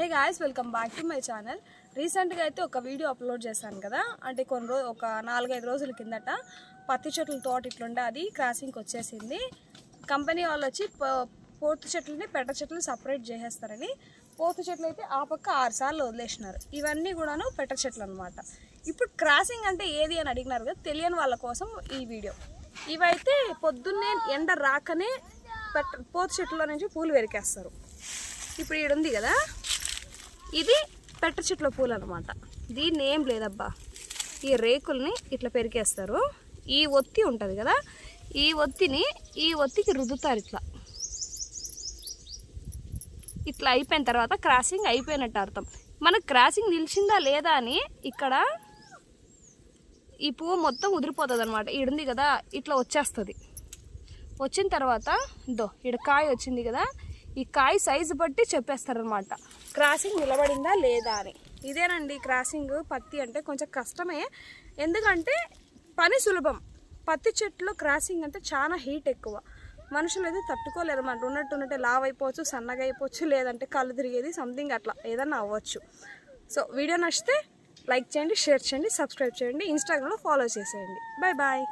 Hey guys welcome back to my channel రీసెంట్గా అయితే ఒక వీడియో అప్లోడ్ చేశాను కదా. అంటే కొన్ని రోజు ఒక నాలుగైదు రోజుల కిందట పత్తి చెట్ల తోట ఇట్లుండే అది క్రాసింగ్కి వచ్చేసింది. కంపెనీ వాళ్ళు వచ్చి ప- చెట్లని పెట్ట చెట్లు సపరేట్ చేసేస్తారని పోతు చెట్లు అయితే ఆ పక్క ఆరు సార్లు వదిలేసినారు. ఇవన్నీ కూడాను పెట్ట చెట్లు అనమాట ఇప్పుడు క్రాసింగ్ అంటే ఏది అని అడిగినారు కదా తెలియని వాళ్ళ కోసం ఈ వీడియో ఇవైతే పొద్దున్నే ఎండ రాకనే పెట్ట పోతు చెట్ల నుంచి పూలు వెరికేస్తారు. ఇప్పుడు ఈడుంది కదా. ఇది పెట్ట చెట్ల పూలు అనమాట దీన్ని ఏం లేదబ్బా. ఈ రేకుల్ని ఇట్లా పెరికేస్తారు. ఈ ఒత్తి ఉంటుంది కదా ఈ ఒత్తిని ఈ ఒత్తికి రుద్దుతారు ఇట్లా. ఇట్లా అయిపోయిన తర్వాత క్రాసింగ్ అయిపోయినట్టు అర్థం. మనకు క్రాసింగ్ నిలిచిందా లేదా అని ఇక్కడ ఈ పువ్వు మొత్తం ఉదిరిపోతుంది అనమాట ఈడుంది కదా ఇట్లా వచ్చేస్తుంది. వచ్చిన తర్వాత దో ఇక్కడ కాయ వచ్చింది కదా ఈ కాయ సైజు బట్టి చెప్పేస్తారనమాట క్రాసింగ్ నిలబడిందా లేదా అని. ఇదేనండి క్రాసింగ్ పత్తి అంటే కొంచెం కష్టమే. ఎందుకంటే పని సులభం. పత్తి చెట్టులో క్రాసింగ్ అంటే చాలా హీట్ ఎక్కువ. మనుషులు అయితే తట్టుకోలేరు అన్నమాట. ఉన్నట్టు ఉన్నట్టే లావ్ అయిపోవచ్చు సన్నగా అయిపోవచ్చు లేదంటే కళ్ళు తిరిగేది సంథింగ్ అట్లా ఏదన్నా అవ్వచ్చు. సో వీడియో నచ్చితే లైక్ చేయండి షేర్ చేయండి సబ్స్క్రైబ్ చేయండి ఇన్స్టాగ్రామ్లో ఫాలో చేసేయండి. Bye bye